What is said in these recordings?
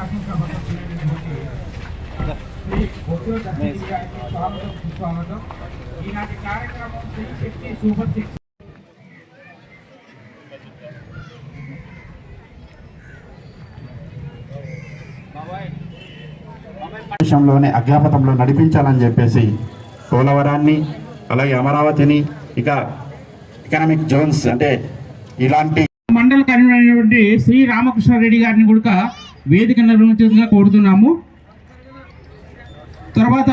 దేశంలోనే విషయంలోనే అజ్ఞాపతంలో నడిపించాలని చెప్పేసి పోలవరాన్ని అలాగే అమరావతిని ఇక ఎకనామిక్ జోన్స్ అంటే ఇలాంటి మండల కన్వీనర్ శ్రీ రామకృష్ణారెడ్డి గారిని కూడా వేదిక నిర్వహించగా కోరుతున్నాము. తర్వాత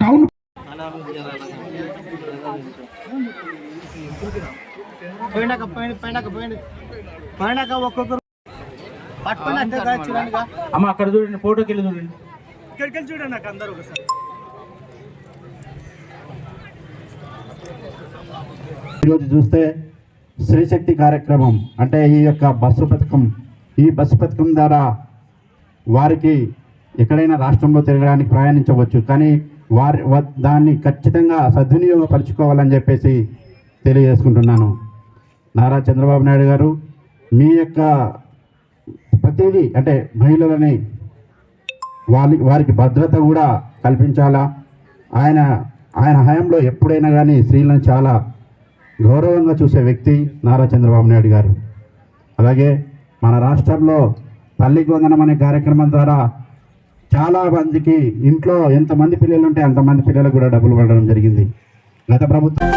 టౌన్ పోయినాక పోయిన పోయినాక పోయిన పోయినాక ఒక్కొక్కరు అమ్మ అక్కడ చూడండి ఫోటోకి వెళ్ళి చూడండి. ఇక్కడికి వెళ్ళి చూడండి నాకు అందరు ఒకసారి. ఈరోజు చూస్తే స్త్రీశక్తి కార్యక్రమం అంటే ఈ యొక్క బస్సు పథకం ఈ బస్సు పథకం ద్వారా వారికి ఎక్కడైనా రాష్ట్రంలో తిరగడానికి ప్రయాణించవచ్చు. కానీ వారి వ- దాన్ని ఖచ్చితంగా సద్వినియోగపరచుకోవాలని చెప్పేసి తెలియజేసుకుంటున్నాను. నారా చంద్రబాబు నాయుడు గారు మీ యొక్క ప్రతిదీ అంటే మహిళలని వారి వారికి భద్రత కూడా కల్పించాలా? ఆయన ఆయన హయాంలో ఎప్పుడైనా కానీ స్త్రీలను చాలా గౌరవంగా చూసే వ్యక్తి నారా చంద్రబాబు నాయుడు గారు. అలాగే మన రాష్ట్రంలో తల్లికి వందనం అనే కార్యక్రమం ద్వారా చాలా మందికి ఇంట్లో ఎంతమంది పిల్లలు ఉంటే అంతమంది పిల్లలకు కూడా డబ్బులు పడడం జరిగింది. గత ప్రభుత్వం